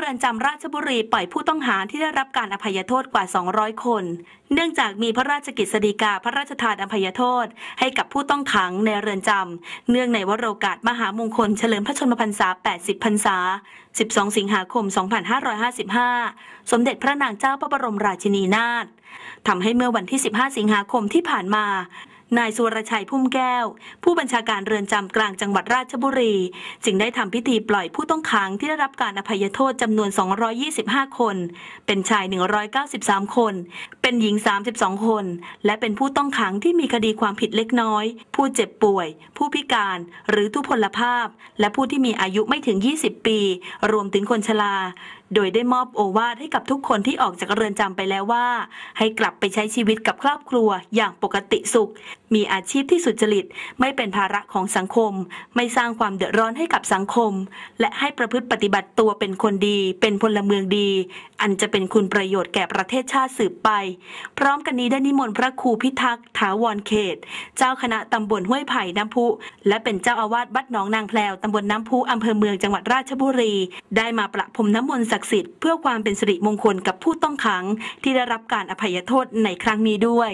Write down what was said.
เรือนจำราชบุรีปล่อยผู้ต้องหาที่ได้รับการอภัยโทษกว่า 200 คน เนื่องจากมีพระราชกิจสฎีกาพระราชทานอภัยโทษ ให้กับผู้ต้องขังในเรือนจำ เนื่องในวโรกาสมหามงคลเฉลิมพระชนมพรรษา 80 พรรษา 12 สิงหาคม 2555 สมเด็จพระนางเจ้าพระบรมราชินีนาถทำให้เมื่อวันที่ 15 สิงหาคมที่ผ่านมา นายสุรชัยพุ่มแก้ว ผู้บัญชาการเรือนจำกลางจังหวัดราชบุรี จึงได้ทำพิธีปล่อยผู้ต้องขังที่ได้รับการอภัยโทษจำนวน 225 คน เป็นชาย 193 คน เป็นหญิง 32 คน และเป็นผู้ต้องขังที่มีคดีความผิดเล็กน้อย ผู้เจ็บป่วย ผู้พิการ หรือทุพพลภาพ และผู้ที่มีอายุไม่ถึง 20 ปี รวมถึงคนชรา โดยได้มอบโอวาทให้กับทุกคนที่ออกจากเรือนจำไปแล้วว่า ให้กลับไปใช้ชีวิตกับครอบครัวอย่างปกติสุข มีอาชีพที่สุจริต ไม่เป็นภาระของสังคม ไม่สร้างความเดือดร้อนให้กับสังคม และให้ประพฤติปฏิบัติตัวเป็นคนดี เป็นพลเมืองดี อันจะเป็นคุณประโยชน์แก่ประเทศชาติสืบไป พร้อมกันนี้ได้นิมนต์พระครูพิทักษ์ถาวรเขต เจ้าคณะตำบลห้วยไผ่น้ำพุ และเป็นเจ้าอาวาสวัดหนองนางแพลวตำบลน้ำพุอำเภอเมืองจังหวัดราชบุรี ได้มาประพรมน้ำมนต์ศักดิ์สิทธิ์เพื่อความเป็นสิริมงคลกับผู้ต้องขังที่ได้รับการอภัยโทษในครั้งนี้ด้วย